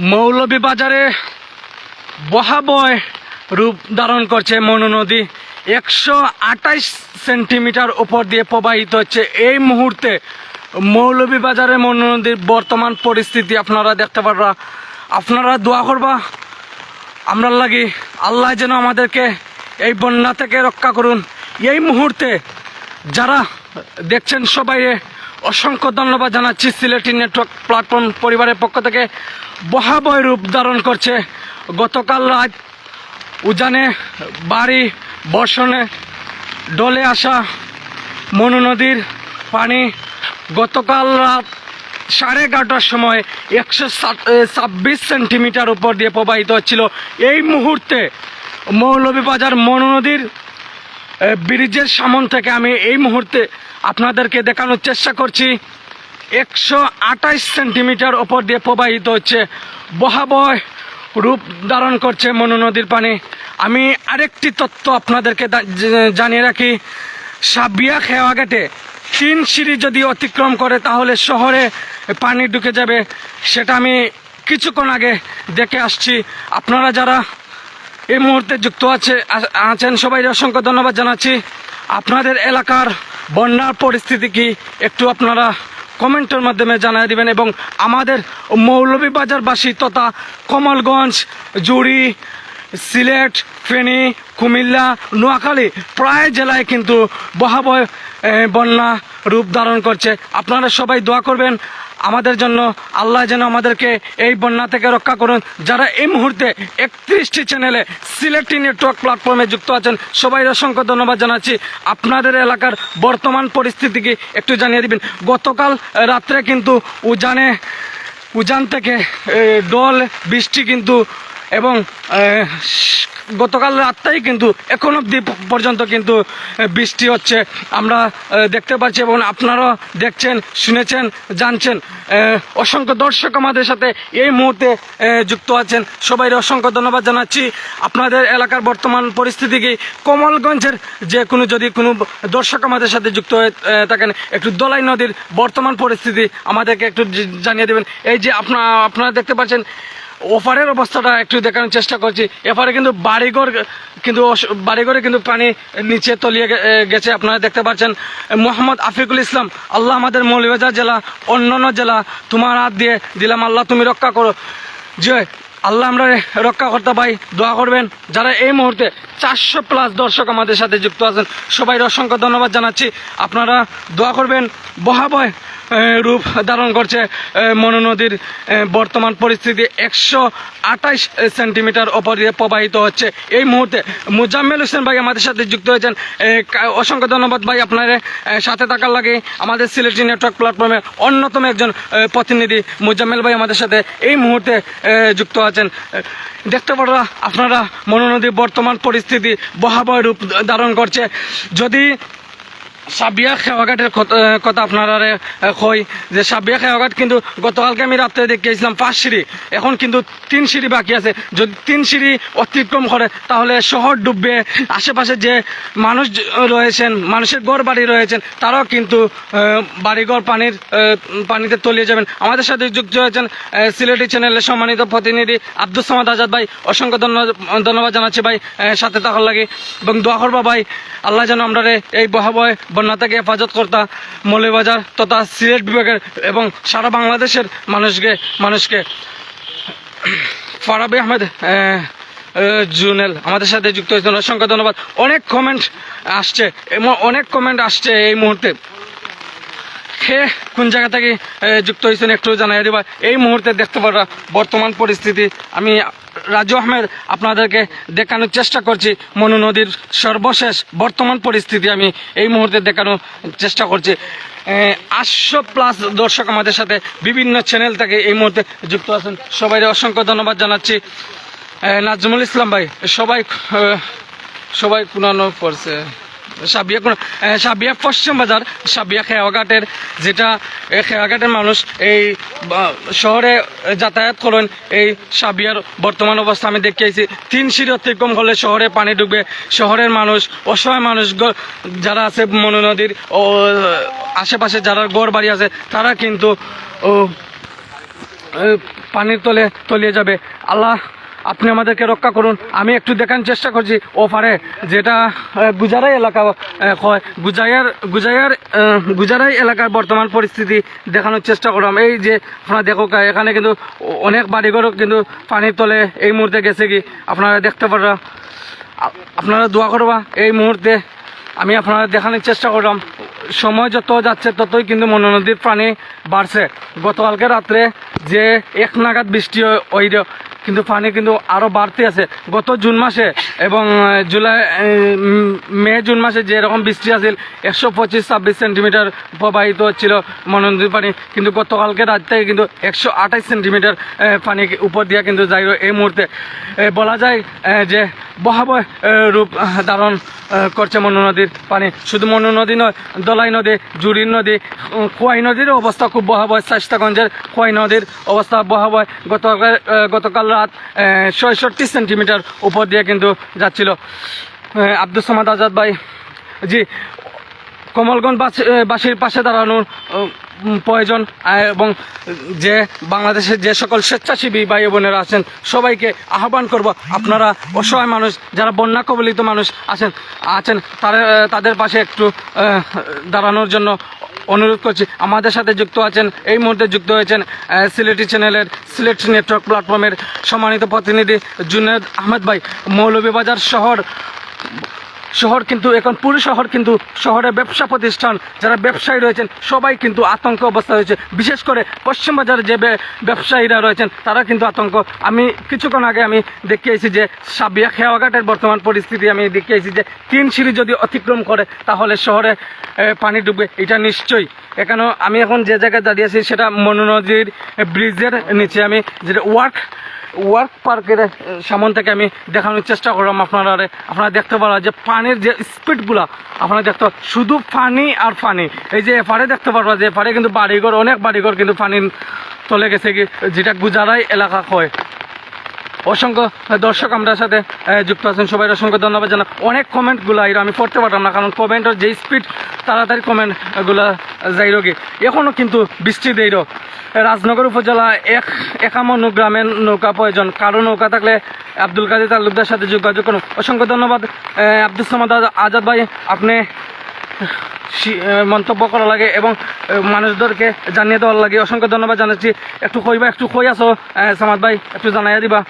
মৌলভীবাজারে বহাবয় রূপ ধারণ করছে মনু নদী। একশো আঠাইশ সেন্টিমিটার উপর দিয়ে প্রবাহিত হচ্ছে। এই মুহূর্তে মৌলভীবাজারে মনু নদীর বর্তমান পরিস্থিতি আপনারা দেখতে পারবা আপনারা দোয়া করবা, আমরা লাগি আল্লাহ যেন আমাদেরকে এই বন্যা থেকে রক্ষা করুন। এই মুহূর্তে যারা দেখছেন সবাই অসংখ্য ধন্যবাদ জানাচ্ছি সিলেটি নেটওয়ার্ক প্ল্যাটফর্ম পরিবারের পক্ষ থেকে। বহাবয় রূপ ধারণ করছে গতকাল রাত উজানে বাড়ি, বর্ষণে ডলে আসা মনু নদীর পানি। গতকাল রাত সাড়ে এগারোটার সময় একশো ছাব্বিশ সেন্টিমিটার উপর দিয়ে প্রবাহিত হচ্ছিল। এই মুহূর্তে মৌলভীবাজার মনু নদীর ব্রিজের সামন থেকে আমি এই মুহূর্তে আপনাদেরকে দেখানোর চেষ্টা করছি। একশো সেন্টিমিটার ওপর দিয়ে প্রবাহিত হচ্ছে বহাবয় রূপ ধারণ করছে মনু নদীর পানি। আমি আরেকটি তথ্য আপনাদেরকে জানিয়ে রাখি। সাবিয়া খেয়াঘাটে তিন সিঁড়ি যদি অতিক্রম করে তাহলে শহরে পানি ঢুকে যাবে, সেটা আমি কিছুক্ষণ আগে দেখে আসছি। আপনারা যারা এই মুহূর্তে যুক্ত আছে আছেন সবাই অসংখ্য ধন্যবাদ জানাচ্ছি। আপনাদের এলাকার বন্যার পরিস্থিতি কি একটু আপনারা কমেন্টের মাধ্যমে জানিয়ে দিবেন এবং আমাদের মৌলভীবাজারবাসী তথা কমলগঞ্জ জুড়ি সিলেট ফেনী কুমিল্লা নোয়াখালী প্রায় জেলায় কিন্তু বহাবহ এ, বন্যা রূপ ধারণ করছে। আপনারা সবাই দোয়া করবেন। আমাদের জন্য আল্লাহ যেন আমাদেরকে এই বন্যা থেকে রক্ষা করুন। যারা এই মুহূর্তে একত্রিশটি চ্যানেলে সিলেক্টি নেটওয়ার্ক প্ল্যাটফর্মে যুক্ত আছেন সবাই অসংখ্য ধন্যবাদ জানাচ্ছি। আপনাদের এলাকার বর্তমান পরিস্থিতি কি একটু জানিয়ে দিবেন? গতকাল রাত্রে কিন্তু উজানে, উজান থেকে ডল, বৃষ্টি কিন্তু এবং গতকাল রাতটাই কিন্তু, এখন অবধি পর্যন্ত কিন্তু বৃষ্টি হচ্ছে। আমরা দেখতে পাচ্ছি এবং আপনারাও দেখছেন, শুনেছেন, জানছেন। অসংখ্য দর্শক আমাদের সাথে এই মুহূর্তে যুক্ত আছেন। সবাই অসংখ্য ধন্যবাদ জানাচ্ছি। আপনাদের এলাকার বর্তমান পরিস্থিতি কি? কমলগঞ্জের যে কোনো, যদি কোনো দর্শক আমাদের সাথে যুক্ত হয়ে থাকেন, একটু দলাই নদীর বর্তমান পরিস্থিতি আমাদেরকে একটু জানিয়ে দেবেন। এই যে আপনার আপনারা দেখতে পাচ্ছেন ওপারের অবস্থাটা একটু দেখানোর চেষ্টা করছি। এপারে কিন্তু বাড়িঘর, কিন্তু বাড়িঘরে কিন্তু পানি নিচে তলিয়ে গেছে। আপনারা দেখতে পাচ্ছেন, মোহাম্মদ আফিকুল ইসলাম, আল্লাহ আমাদের মৌলবাজার জেলা, অন্যান্য জেলা, তোমার হাত দিয়ে দিলাম, আল্লাহ তুমি রক্ষা করো। যে, আল্লাহ আমরা রক্ষা করতে পাই, দোয়া করবেন। যারা এই মুহূর্তে চারশো প্লাস দর্শক আমাদের সাথে যুক্ত আছেন সবাই অসংখ্য ধন্যবাদ জানাচ্ছি। আপনারা দোয়া করবেন। বহাবয় রূপ ধারণ করছে মনু নদীর বর্তমান পরিস্থিতি একশো আঠাইশ সেন্টিমিটার ওপর প্রবাহিত হচ্ছে। এই মুহূর্তে মুজাম্মেল হোসেন ভাই আমাদের সাথে যুক্ত হয়েছেন। অসংখ্য ধন্যবাদ ভাই আপনার সাথে থাকার লাগে। আমাদের সিলেটি নেটওয়ার্ক প্ল্যাটফর্মে অন্যতম একজন প্রতিনিধি মুজাম্মেল ভাই আমাদের সাথে এই মুহূর্তে যুক্ত আছেন। দেখতে পারা আপনারা মনু নদীর বর্তমান পরিস্থিতি বহাবহ রূপ ধারণ করছে। যদি সাবিয়া খেওয়াঘাটের কথা আপনারা কই যে সাবিয়া খেওয়াঘাট কিন্তু গতকালকে আমি রাত্রে দেখিয়েছিলাম পাঁচ সিঁড়ি। এখন কিন্তু তিন সিঁড়ি বাকি আছে। যদি তিন সিঁড়ি অতিক্রম করে, তাহলে শহর ডুববে। আশেপাশে যে মানুষ রয়েছেন, মানুষের গড় বাড়ি রয়েছেন, তারাও কিন্তু বাড়িঘর পানির পানিতে তলিয়ে যাবেন। আমাদের সাথে যুক্ত হয়েছেন সিলেটি চ্যানেলের সম্মানিত প্রতিনিধি আব্দুল সামাদ আজাদ ভাই। অসংখ্য ধন্যবাদ জানাচ্ছি ভাই সাথে থাকার লাগে। এবং দোয়া করবা ভাই, আল্লাহ যেন আমরা এই বহাবয় বন্যা থেকে হেফাজত কর্তা মৌলবাজার তথা সিলেট বিভাগের এবং সারা বাংলাদেশের মানুষকে মানুষকে ফারাবি আহমেদ আহ, আহ, জুনেল আমাদের সাথে যুক্ত হয়েছেন। অসংখ্য ধন্যবাদ। অনেক কমেন্ট আসছে অনেক কমেন্ট আসছে এই মুহূর্তে। কে কোন জায়গা থেকে যুক্ত হয়েছেন একটু জানাই দিবা। এই মুহূর্তে দেখতে পারা বর্তমান পরিস্থিতি। আমি রাজু আহমেদ আপনাদেরকে দেখানোর চেষ্টা করছি। মনু নদীর সর্বশেষ বর্তমান পরিস্থিতি আমি এই মুহূর্তে দেখানোর চেষ্টা করছি। আটশো প্লাস দর্শক আমাদের সাথে বিভিন্ন চ্যানেল থেকে এই মুহূর্তে যুক্ত আছেন। সবাই অসংখ্য ধন্যবাদ জানাচ্ছি। নাজমুল ইসলাম ভাই, সবাই সবাই কুনানো পড়ছে সাবিয়া সাবিয়া পশ্চিম বাজার, সাবিয়া খেয়াঘাটের যেটা খেয়াঘাটের মানুষ এই শহরে যাতায়াত করেন, এই সাবিয়ার বর্তমান অবস্থা আমি দেখিয়েছি তিন সিঁড়ি অতিক্রম হলে শহরে পানি ঢুকবে শহরের মানুষ, অসহায় মানুষ যারা আছে মনু নদীর, ও, আশেপাশে যারা গড় বাড়ি আছে, তারা কিন্তু পানির তলে তলিয়ে যাবে। আল্লাহ আপনি আমাদেরকে রক্ষা করুন। আমি একটু দেখানোর চেষ্টা করছি ওপারে, যেটা গুজারাই এলাকা হয়। গুজাইয়ার গুজাইয়ার গুজারাই এলাকার বর্তমান পরিস্থিতি দেখানোর চেষ্টা করলাম। এই যে আপনারা দেখো এখানে কিন্তু অনেক বাড়িঘরও কিন্তু পানির তলে এই মুহূর্তে গেছে কি আপনারা দেখতে পারা। আপনারা দোয়া করবা, এই মুহূর্তে আমি আপনারা দেখানোর চেষ্টা করলাম। সময় যত যাচ্ছে, ততই কিন্তু মনো নদীর পানি বাড়ছে। গতকালকে রাত্রে যে এক নাগাদ বৃষ্টি ওই কিন্তু পানি কিন্তু আরও বাড়তে আছে। গত জুন মাসে এবং জুলাই মে জুন মাসে যে এরকম বৃষ্টি আছিল, একশো পঁচিশ ছাব্বিশ সেন্টিমিটার প্রবাহিত হচ্ছিল মনো নদীর পানি। কিন্তু গতকালকে রাত থেকে কিন্তু একশো আঠাশ সেন্টিমিটার পানি উপর দিয়ে কিন্তু যাই এই মুহূর্তে। বলা যায় যে বহাবয় রূপ ধারণ করছে মনু নদীর পানি। শুধু মনু নদী নয়, দলাই নদী, জুড়ির নদী খোয়াই নদীর অবস্থা খুব বহাবহ শাস্তাগঞ্জের খোয়াই নদীর অবস্থা বহাবহ গতকাল গতকাল রাত ছয়ষট্টি সেন্টিমিটার উপর দিয়ে কিন্তু যাচ্ছিল। আব্দুল সামাদ আজাদ ভাই, জি, কমলগঞ্জ বাস- বাসীর পাশে দাঁড়ানোর প্রয়োজন এবং যে বাংলাদেশের যে সকল স্বেচ্ছাসেবী ভাই বোনেরা আছেন, সবাইকে আহ্বান করব, আপনারা অসহায় মানুষ, যারা বন্যা কবলিত মানুষ আছেন আছেন, তাদের পাশে একটু দাঁড়ানোর জন্য অনুরোধ করছি, আমাদের সাথে যুক্ত আছেন, এই মুহূর্তে যুক্ত হয়েছেন সিলেটি চ্যানেলের সিলেট নেটওয়ার্ক প্ল্যাটফর্মের সম্মানিত প্রতিনিধি জুনেদ আহমেদ ভাই, মৌলভীবাজার শহর শহর কিন্তু, এখন পুরো শহর কিন্তু শহরের ব্যবসা প্রতিষ্ঠান, যারা ব্যবসায়ী রয়েছেন, সবাই কিন্তু আতঙ্ক অবস্থা রয়েছে। বিশেষ করে পশ্চিম বাজারে যে ব্যবসায়ীরা রয়েছেন, তারা কিন্তু আতঙ্ক। আমি কিছুক্ষণ আগে আমি দেখিয়েছি যে সাবিয়া খেয়াঘাটের বর্তমান পরিস্থিতি, আমি দেখিয়েছি যে তিন সিঁড়ি যদি অতিক্রম করে, তাহলে শহরে পানি ডুববে। এটা নিশ্চয়ই। এখানে আমি এখন যে জায়গায় দাঁড়িয়ে আছি, সেটা মনোনদীর ব্রিজের নিচে আমি, যেটা ওয়ার্ক ওয়ার্ক পার্কের সামন থেকে আমি দেখানোর চেষ্টা করলাম আপনারা আপনারা দেখতে পারা যে পানির যে স্পিডগুলা আপনারা দেখতে শুধু পানি আর পানি। এই যে এপারে দেখতে পারবা যে এপারে কিন্তু বাড়িঘর, অনেক বাড়িঘর কিন্তু পানির চলে গেছে যেটা গুজারাই এলাকা হয় অসংখ্য দর্শক আমরা সাথে যুক্ত আছেন। সবাই অসংখ্য ধন্যবাদ জানা অনেক কমেন্টগুলো এর আমি পড়তে পারলাম না, কারণ কমেন্টের যে স্পিড তাড়াতাড়ি কমেন্টগুলো যাই গে। এখনও কিন্তু বৃষ্টি দেইর। রাজনগর উপজেলা এক একামনু গ্রামের নৌকা প্রয়োজন। কারও নৌকা থাকলে আব্দুল কাদের তালুকদার সাথে যোগাযোগ করুন। অসংখ্য ধন্যবাদ। আব্দুল সামাদ আজাদ ভাই, আপনি মন্তব্য করা লাগে এবং মানুষদেরকে জানিয়ে দেওয়ার লাগে। অসংখ্য ধন্যবাদ জানাচ্ছি। একটু কইবা একটু কই আহ, সামাদ ভাই একটু জানাইয়া দিবা।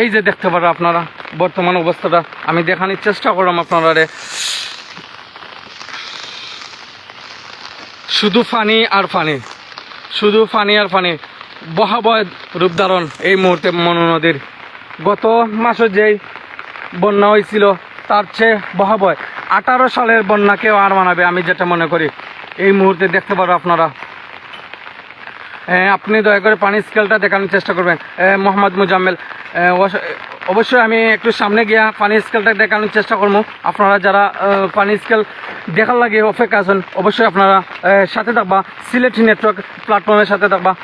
এই যে দেখতে পারো আপনারা বর্তমান অবস্থাটা। আমি দেখানোর চেষ্টা করলাম আপনারা রে শুধু ফানি আর ফানি। শুধু ফানি আর ফানি। বহাবয় রূপ ধারণ এই মুহূর্তে মনু নদীর। গত মাসে যেই বন্যা হয়েছিল তার চেয়ে বহাবয়। আঠারো সালের বন্যাকেও আর মানাবে আমি যেটা মনে করি। এই মুহূর্তে দেখতে পারো আপনারা। হ্যাঁ, আপনি দয়া করে পানি স্কেলটা দেখানোর চেষ্টা করবেন। মোহাম্মদ মুজাম্মেল অবশ্য- অবশ্যই আমি একটু সামনে গিয়া পানি স্কেলটা দেখানোর চেষ্টা করব। আপনারা যারা এ, পানি স্কেল দেখার লাগে অপেক্ষা আছেন অবশ্যই আপনারা সাথে থাকবা। সিলেটি নেটওয়ার্ক প্ল্যাটফর্মের সাথে থাকবা।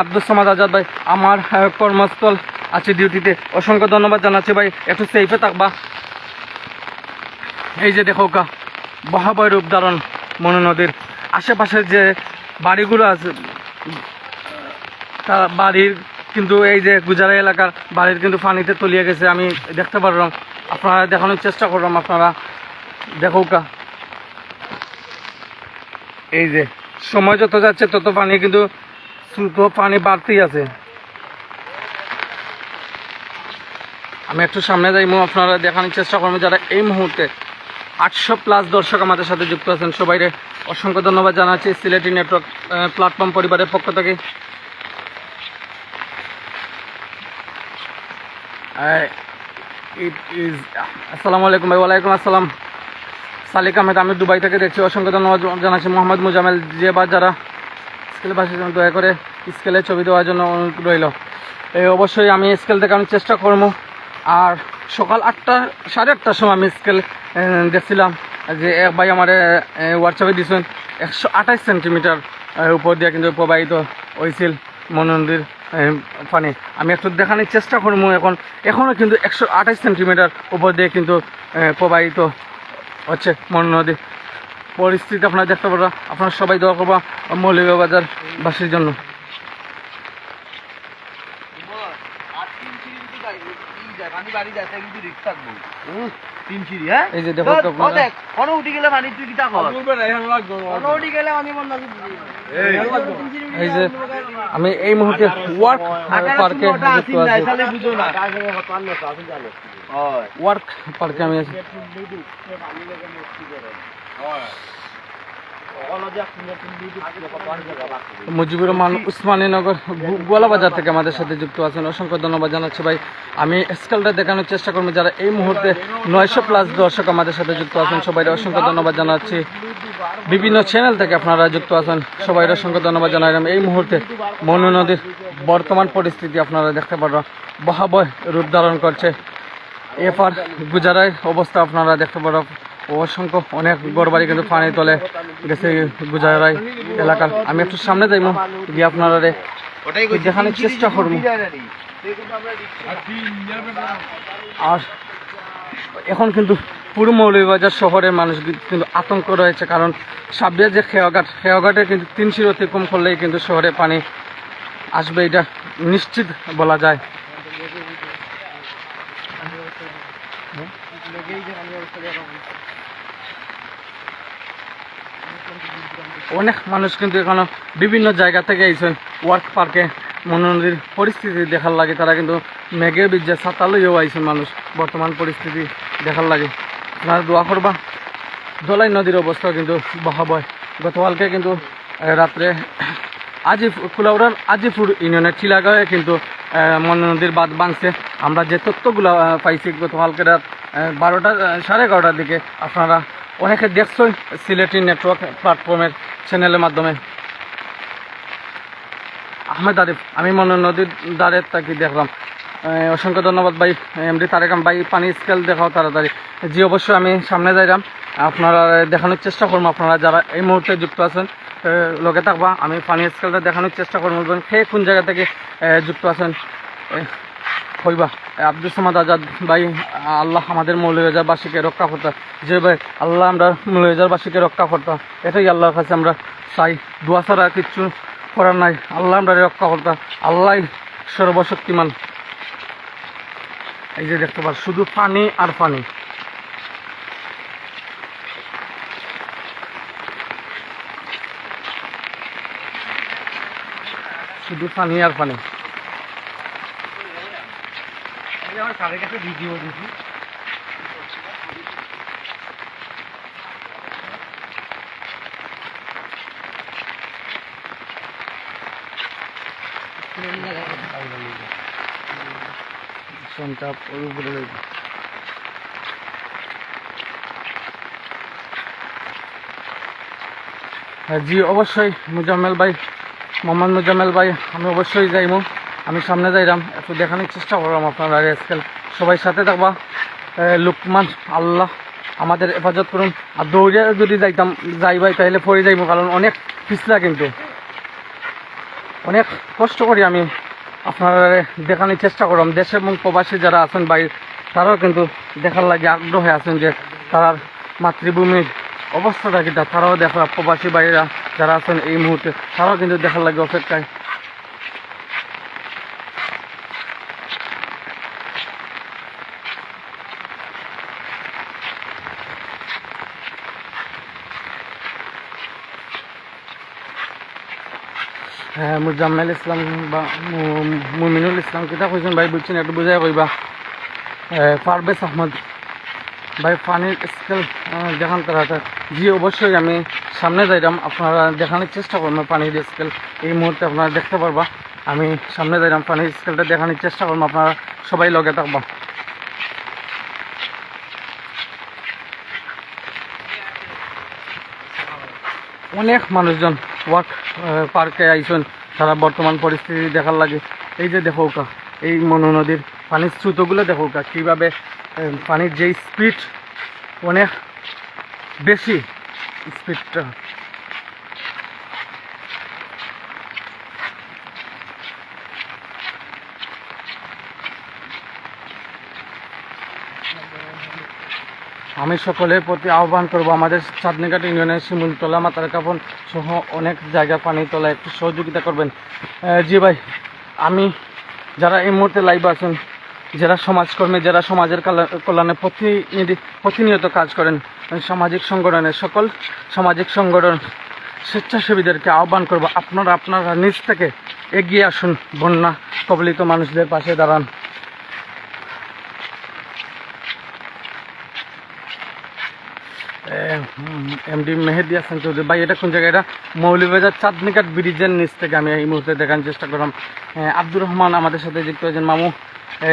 আব্দুল সামাদ আজাদ ভাই আমার কর্মস্থল আছে ডিউটিতে অসংখ্য ধন্যবাদ জানাচ্ছি ভাই একটু সেফে থাকবা। এই যে দেখো বহাবয় রূপ ধারণ মনু নদীর। আশেপাশের যে বাড়িগুলো আছে, তা বাড়ির কিন্তু এই যে গুজারা এলাকার বাড়ির কিন্তু পানিতে তলিয়ে গেছে, আমি দেখতে পারলাম। আপনারা দেখানোর চেষ্টা করলাম আপনারা। দেখো কা এই যে সময় যত যাচ্ছে তত পানি কিন্তু পানি বাড়তেই আছে। আমি একটু সামনে যাইমু, আপনারা দেখানোর চেষ্টা করব যারা এই মুহূর্তে আটশো প্লাস দর্শক আমাদের সাথে যুক্ত আছেন। সবাইরে অসংখ্য ধন্যবাদ জানাচ্ছি সিলেটি নেটওয়ার্ক প্ল্যাটফর্ম পরিবারের পক্ষ থেকে। আসসালামু আলাইকুম ভাই, ওয়ালাইকুম আসসালাম। সালিক আহমেদ, আমি দুবাই থেকে দেখছি। অসংখ্য ধন্যবাদ জানাচ্ছি মোহাম্মদ মুজামেল যে বা যারা স্কেল ভাষার জন্য দয়া করে স্কেলে ছবি দেওয়ার জন্য অনুরোধ রইল। এই অবশ্যই আমি স্কেল থেকে আমি চেষ্টা করব। আর সকাল আটটা, সাড়ে আটটার সময় আমি স্কেল দেখছিলাম যে এক ভাই আমার হোয়াটসঅ্যাপে দিয়েছেন একশো আঠাইশ সেন্টিমিটার উপর দিয়ে কিন্তু প্রবাহিত হয়েছিল মনন্দির পানি। আমি একটু দেখানোর চেষ্টা করব এখন। এখনও কিন্তু একশো আঠাশ সেন্টিমিটার উপর দিয়ে কিন্তু প্রবাহিত হচ্ছে মন নদী পরিস্থিতি আপনারা দেখতে পারবা আপনারা সবাই দোয়া করবা মৌলিবাজার বাসীর জন্য তিন সিঁড়ি হ্যাঁ এই যে দেখো তো- তো দেখ কোনো উঠি গেলে পানি তুই কিতা কর কোনো উঠি গেলে পানি বন্ধ এই যে আমি এই মুহূর্তে ওয়ার্ক পার্কে যুক্ত আছি বুঝো না হয় ওয়ার্ক পার্কে আমি আছি মুজিবুর রহমান উসমানীনগর গোয়ালাবাজার থেকে আমাদের সাথে যুক্ত আছেন। অসংখ্য ধন্যবাদ জানাচ্ছি ভাই। আমি স্কেলটা দেখানোর চেষ্টা করব। যারা এই মুহূর্তে নয়শো প্লাস দর্শক আমাদের সাথে যুক্ত আছেন সবাই অসংখ্য ধন্যবাদ জানাচ্ছি। বিভিন্ন চ্যানেল থেকে আপনারা যুক্ত আছেন সবাই অসংখ্য ধন্যবাদ জানালাম এই মুহূর্তে মনু নদীর বর্তমান পরিস্থিতি আপনারা দেখতে পারবেন বহাবয় রূপ ধারণ করছে। এফার গুজারায় অবস্থা আপনারা দেখতে পারবেন অসংখ্য অনেক গড়বাড়ি কিন্তু পানি তলে গেছে গুজারাই এলাকার আমি একটু সামনে যাইব, গিয়ে আপনারা দেখানোর চেষ্টা করব। আর এখন কিন্তু পুরো মৌলভীবাজার শহরের মানুষ কিন্তু আতঙ্ক রয়েছে, কারণ সাবিয়া যে খেয়াঘাট খেয়াঘাটে কিন্তু তিন শির অতিক্রম করলেই কিন্তু শহরে পানি আসবে, এটা নিশ্চিত বলা যায় অনেক মানুষ কিন্তু এখানে বিভিন্ন জায়গা থেকে আইছেন ওয়ার্ক পার্কে। মনোনদীর পরিস্থিতি দেখার লাগে, তারা কিন্তু মেঘে বিজে ছাতা লইয়াও আইছেন মানুষ। বর্তমান পরিস্থিতি দেখার লাগে। আপনারা দোয়া করবা। দলাই নদীর অবস্থা কিন্তু বহাবয়। গতকালকে কিন্তু রাত্রে আজিফ, কুলাউড়ার আজিফুর ইউনিয়নের চিলাগাঁয়ে কিন্তু মনোনদীর নদীর বাঁধ ভাঙছে। আমরা যে তথ্যগুলো পাইছি গতকালকে রাত বারোটা সাড়ে এগারোটার দিকে। আপনারা অনেকে দেখছই সিলেটি নেটওয়ার্ক প্ল্যাটফর্মের চ্যানেলের মাধ্যমে। আহমেদ আরিফ, আমি মনে নদীর দ্বারে তাকে দেখলাম। অসংখ্য ধন্যবাদ ভাই, এমডি তারেকাম ভাই, পানি স্কেল দেখাও তাড়াতাড়ি। জি, অবশ্যই আমি সামনে যাইলাম আপনারা দেখানোর চেষ্টা করব। আপনারা যারা এই মুহূর্তে যুক্ত আছেন লগে থাকবা। আমি পানি স্কেলটা দেখানোর চেষ্টা করব। কে কোন জায়গা থেকে যুক্ত আছেন? হইবা। আব্দুল সামাদ আজাদ ভাই, আল্লাহ আমাদের মৌলবাজারবাসীকে রক্ষা করতে। যে ভাই, আল্লাহ আমরা মৌলবাজারবাসীকে রক্ষা করতে। এটাই আল্লাহর কাছে আমরা চাই। দোয়া ছাড়া কিচ্ছু করার নাই। আল্লাহ আমরা রক্ষা করতে। আল্লাহ সর্বশক্তিমান। এই যে দেখতে পার শুধু পানি আর পানি। শুধু পানি আর পানি। স্যারের কাছে ভিডিও উপরে হ্যাঁ, জি অবশ্যই মুজাম্মেল ভাই মোহাম্মদ মুজাম্মেল ভাই আমি অবশ্যই যাইমু। আমি সামনে যাইলাম একটু দেখানোর চেষ্টা করলাম আপনারা আজকাল। সবাই সাথে থাকবা। লুকমান, আল্লাহ, আমাদের হেফাজত করুন। আর দৌড়ে যদি যাইতাম যাই ভাই তাহলে পড়ে যাইব, কারণ অনেক পিছলা কিন্তু। অনেক কষ্ট করি আমি আপনারা দেখানোর চেষ্টা করলাম। দেশে এবং প্রবাসী যারা আছেন বাইরে তারাও কিন্তু দেখার লাগে আগ্রহে আছেন যে তার মাতৃভূমির অবস্থাটা কিটা। তারাও দেখা, প্রবাসী বাইরা যারা আছেন এই মুহূর্তে, তারাও কিন্তু দেখার লাগে অপেক্ষায়। মুজাম্মেল ইসলাম বা মুমিনুল ইসলাম, কিতা কইছেন ভাই? বুঝছেন একটু বুঝাই কইবা। পারভেজ আহমদ। ভাই পানির স্কেল দেখান তারা জি, অবশ্যই আমি সামনে যাইলাম আপনারা দেখানোর চেষ্টা করব পানির স্কেল। এই মুহূর্তে আপনারা দেখতে পারবা। আমি সামনে যাইলাম পানির স্কেলটা দেখানোর চেষ্টা করব আপনারা সবাই লগে থাকবা। অনেক মানুষজন ওয়ার্ক পার্কে আইসন তারা বর্তমান পরিস্থিতি দেখার লাগে। এই যে দেখৌকা এই মনু নদীর পানির স্রোতগুলো দেখৌকা কীভাবে পানির যেই স্পিড অনেক বেশি স্পিডটা আমি সকলের প্রতি আহ্বান করব, আমাদের চাঁদনিঘাট ইউনিয়নের শিমুলতলা মাতার কাপন সহ অনেক জায়গা পানি তোলা একটু সহযোগিতা করবেন। জি ভাই, আমি যারা এই মুহূর্তে লাইভ আছেন, যারা সমাজকর্মী, যারা সমাজের কল্যা- কল্যাণে প্রতিনিধি, প্রতিনিয়ত কাজ করেন, সামাজিক সংগঠনের সকল সামাজিক সংগঠন স্বেচ্ছাসেবীদেরকে আহ্বান করব, আপনারা আপনারা নিজ থেকে এগিয়ে আসুন বন্যা কবলিত মানুষদের পাশে দাঁড়ান। এমডি মেহেদি হাসান চৌধুরী। ভাই, এটা কোন জায়গায়? এটা মৌলভীবাজার চাঁদনিকাট ব্রিজের নিচ থেকে আমি এই মুহূর্তে দেখার চেষ্টা করলাম। আব্দুর রহমান আমাদের সাথে যুক্ত হয়েছেন মামু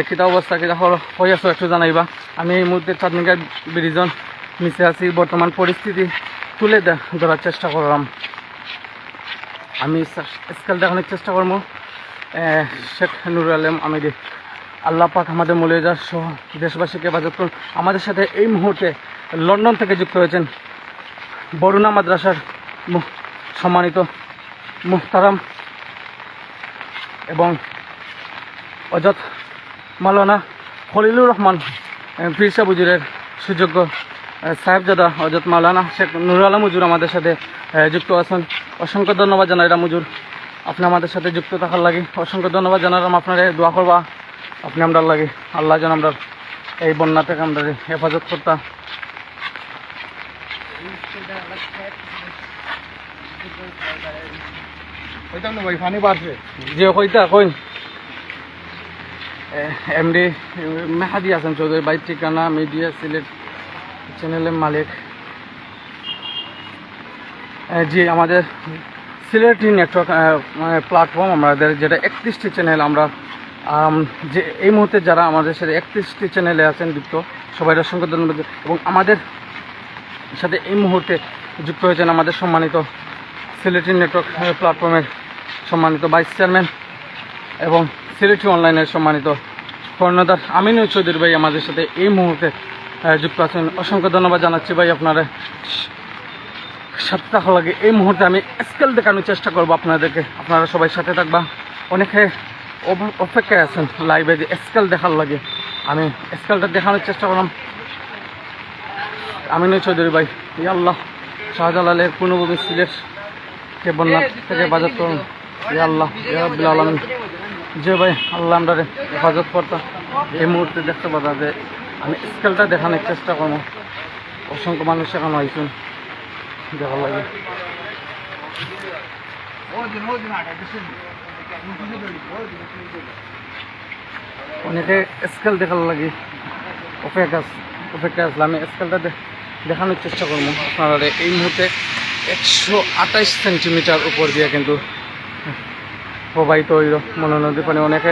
কিতা অবস্থা? কিতা হয়ে আছো? একটু জানাইবা। আমি এই মুহূর্তে চাঁদনিকাট ব্রিজন নিচে আছি। বর্তমান পরিস্থিতি তুলে ধরার চেষ্টা করলাম। আমি স্কেল দেখানোর চেষ্টা করব। শেখ নুরুল আলম আমি আল্লাহ পাক আমাদের মলিয়াজার সহ দেশবাসীকে হেফাজত আমাদের সাথে এই মুহূর্তে লন্ডন থেকে যুক্ত হয়েছেন বরুণা মাদ্রাসার সম্মানিত মুহতারাম এবং অজত মালানা খলিলুর রহমান সাহেব হুজুরের সুযোগ্য সাহেবজাদা অজত মাওলানা শেখ নুর আলম হুজুর আমাদের সাথে যুক্ত আছেন। অসংখ্য ধন্যবাদ জানাই রাম হুজুর। আপনি আমাদের সাথে যুক্ত থাকার লাগে। অসংখ্য ধন্যবাদ জানালাম আপনার দোয়া করবা। আপনি আমরা লাগে। আল্লাহ যেন আমরা এই বন্যা থেকে আমরা হেফাজত করতাম এমডি, মেহাদি হাসান চৌধুরী বাইর ঠিকানা, মিডিয়া, সিলেট চ্যানেলের মালিক। জি, আমাদের সিলেটি নেটওয়ার্ক মানে প্ল্যাটফর্ম, আমাদের যেটা একত্রিশটি চ্যানেল, আমরা যে এই মুহূর্তে যারা আমাদের সাথে একত্রিশটি চ্যানেলে আছেন, যুক্ত সবাই অসংখ্য ধন্যবাদ। এবং আমাদের সাথে এই মুহূর্তে যুক্ত হয়েছেন আমাদের সম্মানিত সিলেটি নেটওয়ার্ক প্ল্যাটফর্মের সম্মানিত ভাইস চেয়ারম্যান এবং সিলেটি অনলাইনের সম্মানিত কর্ণধার আমিনুল চৌধুরী ভাই আমাদের সাথে এই মুহূর্তে যুক্ত আছেন। অসংখ্য ধন্যবাদ জানাচ্ছি ভাই আপনারা। থাকা লাগে এই মুহূর্তে আমি স্কেল দেখানোর চেষ্টা করব আপনাদেরকে। আপনারা সবাই সাথে থাকবা। অনেকে অপেক্ষায় আছেন লাইভে যে স্কেল দেখার লাগে। আমি স্কেলটা দেখানোর চেষ্টা করলাম। আমিনুল চৌধুরী ভাই ইয়া আল্লাহ শাহজালালের পূর্ণভূমি সিলেটকে বন্যা থেকে হেফাজত করুন ইয়া আল্লাহ ইয়া রাব্বিল যে ভাই, আল্লাহ আমরা হেফাজত করতাম এই মুহূর্তে দেখতে পাতা যে আমি স্কেলটা দেখানোর চেষ্টা করব। অসংখ্য মানুষ এখানে আইসুন দেখার লাগে। অনেকে স্কেল দেখার লাগে। অপেক্ষা অপেক্ষা আসলে আমি স্কেলটা দে- দেখানোর চেষ্টা করব। আপনারা এই মুহূর্তে একশো আঠাইশ সেন্টিমিটার উপর দিয়ে কিন্তু প্রবাহিত হইল মনোনদী নদী পানি। অনেকে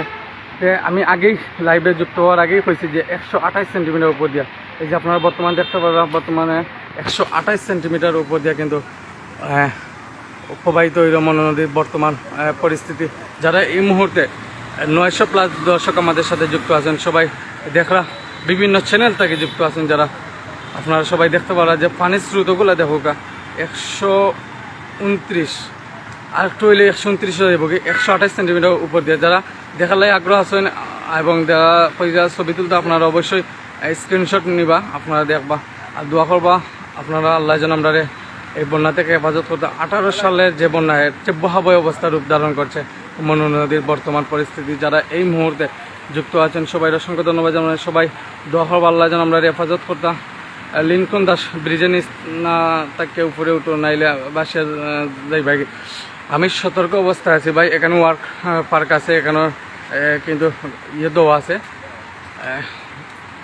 আমি আগেই লাইভে যুক্ত হওয়ার আগেই কইছি যে একশো আঠাইশ সেন্টিমিটার উপর দিয়া। এই যে আপনারা বর্তমান দেখতে পারবেন বর্তমানে একশো আঠাইশ সেন্টিমিটার উপর দিয়া কিন্তু প্রবাহিত হইল মনোনদীর বর্তমান পরিস্থিতি। যারা এই মুহূর্তে নয়শো প্লাস দর্শক আমাদের সাথে যুক্ত আছেন, সবাই দেখরা, বিভিন্ন চ্যানেল থেকে যুক্ত আছেন যারা। আপনারা সবাই দেখতে পারা যে পানির স্রোতগুলো দেখো কা একশো উনত্রিশ। আর একটু হইলে একশো উনত্রিশ হয়ে যাব একশো আঠাশ সেন্টিমিটার উপর দিয়ে। যারা দেখার লাগে আগ্রহ আছেন, এবং পয়সা ছবি তুলতে, আপনারা অবশ্যই স্ক্রিনশট নিবা, আপনারা দেখবা। আর দোয়া করবা, আপনারা আল্লাহ যেন আমরা এই বন্যা থেকে হেফাজত করতে। আঠারো সালের যে বন্যা যে অবস্থা রূপ ধারণ করছে মনু নদীর বর্তমান পরিস্থিতি। যারা এই মুহূর্তে যুক্ত আছেন সবাই অসংখ্য ধন্যবাদ জানাই। সবাই দোয়া করবা, আল্লাহ যেন আমরা হেফাজত করতাম লিনকন দাস ব্রিজের নিচ না তাকে উপরে উঠো, নাইলে বাসে যাই ভাই। আমি সতর্ক অবস্থায় আছি ভাই, এখানে ওয়ার্ক পার্ক আছে, এখানে কিন্তু ইয়ে দেওয়া আছে।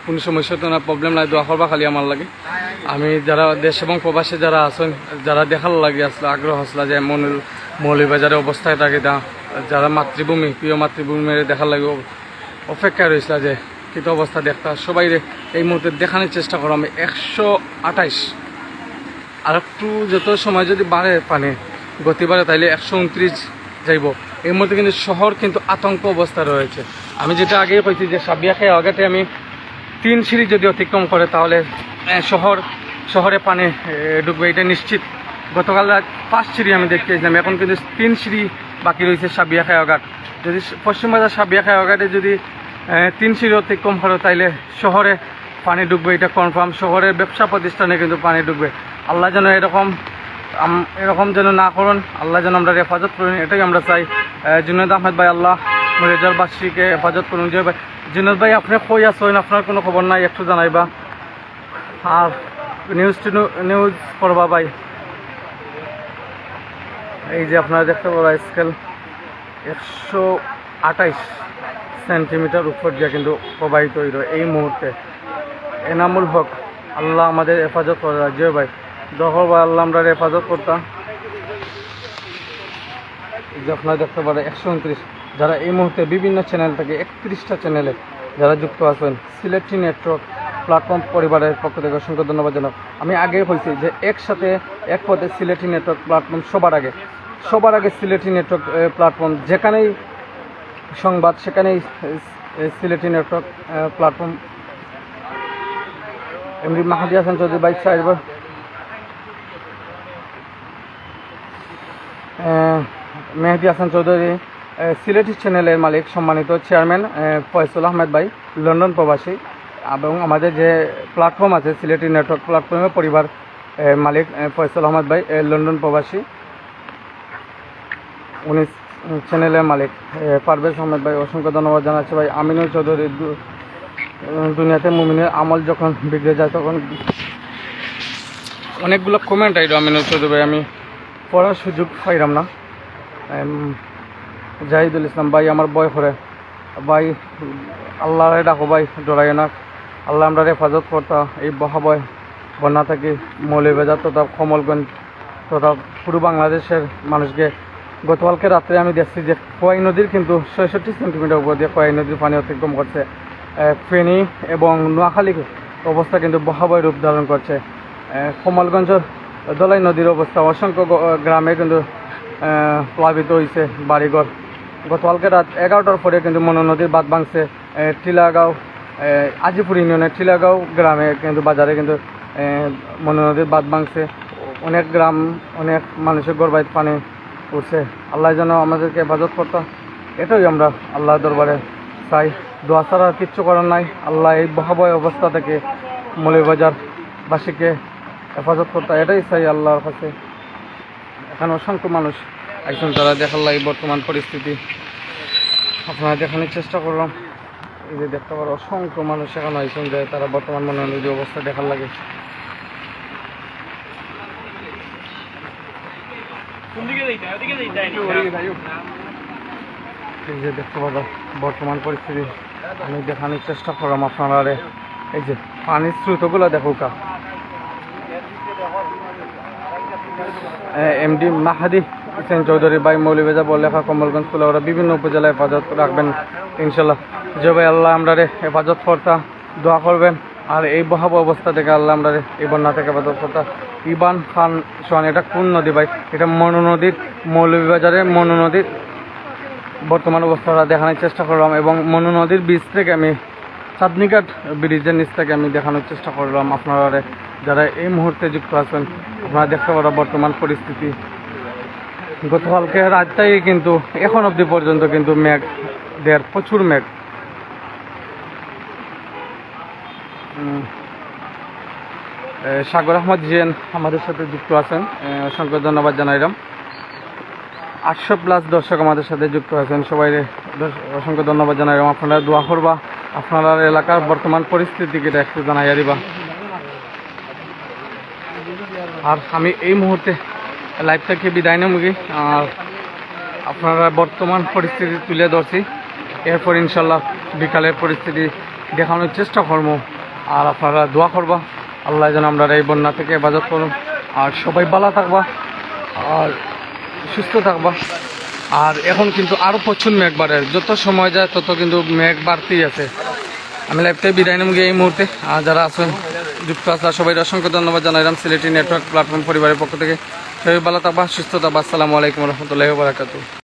কোনো সমস্যা তো না প্রবলেম নাই, দোয়া করবা খালি আমার লাগে। আমি যারা দেশ এবং প্রবাসে যারা আছেন, যারা দেখার লাগে আসলে, আগ্রহ আসলে যে মনুল মৌলিবাজারের অবস্থায় থাকে দা যারা মাতৃভূমি, প্রিয় মাতৃভূমির দেখার লাগে অপেক্ষায় রয়েছিল যে কিন্তু অবস্থা দেখতা, সবাই এই মুহূর্তে দেখানোর চেষ্টা করো আমি একশো আঠাইশ। আর একটু যত সময় যদি বাড়ে পানি, গতি বাড়ে, তাইলে একশো উনত্রিশ যাইব। এই মধ্যে কিন্তু শহর কিন্তু আতঙ্ক অবস্থা রয়েছে। আমি যেটা আগেই কইছি যে সাবিয়া খেয়ে আগাতে আমি তিন সিঁড়ি যদি অতিক্রম করে, তাহলে শহর, শহরে পানি ঢুকবে, এটা নিশ্চিত। গতকাল রাত পাঁচ সিঁড়ি আমি দেখতে গেছিলাম এখন কিন্তু তিন সিঁড়ি বাকি রয়েছে সাবিয়া খায়াঘাট যদি পশ্চিমবাজার সাবিয়া খায়াঘাটে যদি তিন সিঁড়ি অতিক্রম করো তাইলে শহরে পানি ঢুকবে এটা কনফার্ম শহরের ব্যবসা প্রতিষ্ঠানে কিন্তু পানি ঢুকবে আল্লাহ যেন এরকম এরকম যেন না করুন আল্লাহ যেন আমরা হেফাজত করুন এটাই আমরা চাই। আহ, জুনায়দ আহমেদ ভাই আল্লাহ মরিজারবাসীকে হেফাজত করুন। যে ভাই জিনাত ভাই আপনি কই আছেন? আপনার কোনো খবর নাই একটু জানাইবা। আর নিউজ নিউজ করবা ভাই। এই যে আপনারা দেখতে পারা স্কেল একশো আঠাইশ সেন্টিমিটার উপর দিয়ে কিন্তু প্রবাহিত হইল এই মুহূর্তে। এনামুল হক, আল্লাহ আমাদের হেফাজত করা যে ভাই দখল বা আল্লাহ আমরা হেফাজত করতাম। আপনারা দেখতে পারেন একশো উনত্রিশ, যারা এই মুহূর্তে বিভিন্ন চ্যানেল থেকে একত্রিশটা চ্যানেলে যারা যুক্ত আছেন, সিলেক্টি নেটওয়ার্ক প্ল্যাটফর্ম পরিবারের পক্ষ থেকে অসংখ্য ধন্যবাদ জানাব। আমি আগে বলছি যে একসাথে এক পথে সিলেটি নেটওয়ার্ক প্ল্যাটফর্ম সবার আগে সবার আগে সিলেটি নেটওয়ার্ক প্ল্যাটফর্ম যেখানেই সংবাদ, সেখানেই সিলেটি নেটওয়ার্ক প্ল্যাটফর্ম এমনি মাহাদি হাসান চৌধুরী বাইক সাহেব মেহেদি হাসান চৌধুরী সিলেটি চ্যানেলের মালিক, সম্মানিত চেয়ারম্যান ফয়সুল আহমেদ ভাই, লন্ডন প্রবাসী, এবং আমাদের যে প্ল্যাটফর্ম আছে, সিলেটি নেটওয়ার্ক প্ল্যাটফর্মে পরিবার মালিক ফয়সুল আহমেদ ভাই লন্ডন প্রবাসী। উনি চ্যানেলের মালিক পারভেজ আহমেদ ভাই, অসংখ্য ধন্যবাদ জানাচ্ছি ভাই। আমিনুল চৌধুরী দুনিয়াতে মুমিনের আমল যখন বিগড়ে যায় তখন অনেকগুলো কমেন্ট আইলো আমিনুল চৌধুরী ভাই, আমি পড়ার সুযোগ পাইলাম না। জাহিদুল ইসলাম ভাই আমার বয় করে ভাই, আল্লাহরে ডাকো ভাই ডরাই না। আল্লাহ আমরা হেফাজত করতা, এই বহাবয় বন্যা থেকে মৌলিবাজার তথা কমলগঞ্জ তথা পুরো বাংলাদেশের মানুষকে গতকালকে রাত্রে আমি দেখছি যে খোয়াই নদীর কিন্তু ছয়ষট্টি সেন্টিমিটার উপর দিয়ে খোয়াই নদীর পানি অতিক্রম করছে। ফেনী এবং নোয়াখালী অবস্থা কিন্তু বহাবয় রূপ ধারণ করছে। এ, কমলগঞ্জের দলাই নদীর অবস্থা অসংখ্য গ্রামে কিন্তু প্লাবিত হয়েছে বাড়িঘর। গতকালকে রাত এগারোটার পরে কিন্তু মনো নদীর বাদ ভাঙছে টিলাগাঁও আজিপুর ইউনিয়নের টিলাগাঁও গ্রামে কিন্তু বাজারে কিন্তু এ, মনো নদীর বাদ ভাঙছে। অনেক গ্রাম অনেক মানুষের গর্বাইত পানি উঠছে আল্লাহ যেন আমাদেরকে হেফাজত করতো। এটাই আমরা আল্লাহ দরবারে চাই। দোয়া ছাড়া কিচ্ছু করার নাই। আল্লাহ এই বহাবয় অবস্থা থেকে মৌলিবাজারবাসীকে হেফাজত করতে এটাই চাই আল্লাহর কাছে। এখানে অসংখ্য মানুষ একজন তারা দেখার লাগে বর্তমান পরিস্থিতি। আপনারা দেখানোর চেষ্টা করলাম। এই যে দেখতে পারো, অসংখ্য মানুষ এখানে আইসেন যে তারা বর্তমান মনে হয় অবস্থা দেখার লাগে। এই যে দেখতে পারো বর্তমান পরিস্থিতি। আমি দেখানোর চেষ্টা করলাম আপনারা এই যে পানির স্রোতগুলো দেখো কা এমডি মাহাদি হোসেন চৌধুরী, ভাই মৌলিবেজা বল্লেখা, কমলগঞ্জ কুলাউড়া বিভিন্ন উপজেলায় হেফাজত রাখবেন ইনশাল্লাহ যে ভাই আল্লাহ আমরা হেফাজত কর্তা, দোয়া করবেন। আর এই বহাব অবস্থা থেকে আল্লাহ আমরা এই বন্যা থেকে হেফাজত কর্তা। ইবান খান সোহান, এটা কোন নদী ভাই? এটা মনু নদীর মৌলভীবাজারে মনু নদীর বর্তমান অবস্থাটা দেখানোর চেষ্টা করলাম এবং মনু নদীর বীজ থেকে আমি চাঁদনিঘাট ব্রিজের নিচ থেকে আমি দেখানোর চেষ্টা করলাম। আপনারা যারা এই মুহূর্তে যুক্ত আছেন, আপনারা দেখতে পারা বর্তমান পরিস্থিতি। গতকালকে রাতটাই কিন্তু, এখন অবধি পর্যন্ত কিন্তু মেঘ দেড় প্রচুর মেঘ। সাগর আহমদ জিয়ান আমাদের সাথে যুক্ত আছেন। অসংখ্য ধন্যবাদ জানাইলাম। আটশো প্লাস দর্শক আমাদের সাথে যুক্ত আছেন। সবাই অসংখ্য ধন্যবাদ জানাইলাম আপনারা দোয়া করবা। আপনার এলাকার বর্তমান পরিস্থিতি পরিস্থিতিকে একটু জানাইয়া দিবা। আর আমি এই মুহূর্তে লাইভ থেকে বিদায় নেবি আর আপনারা বর্তমান পরিস্থিতি তুলে ধরছি। এরপর ইনশাল্লাহ বিকালের পরিস্থিতি দেখানোর চেষ্টা করব। আর আপনারা দোয়া করবা। আল্লাহ যেন আমরা এই বন্যা থেকে হেফাজত করুন। আর সবাই ভালো থাকবা। আর সুস্থ থাকবা। আর এখন কিন্তু আরও প্রচুর মেঘ বাড়ে। যত সময় যায়, তত কিন্তু মেঘ বাড়তেই আছে। আমি লাইভতে বিদায় নেব গিয়ে এই মুহূর্তে। আর যারা আছেন, যুক্ত আছে সবাই অসংখ্য ধন্যবাদ জানাইলাম সিলেটি নেটওয়ার্ক প্ল্যাটফর্ম পরিবারের পক্ষ থেকে। সবাই ভালো থাকবা, সুস্থ থাকবা। আসসালামু আলাইকুম রহমতুল্লাহ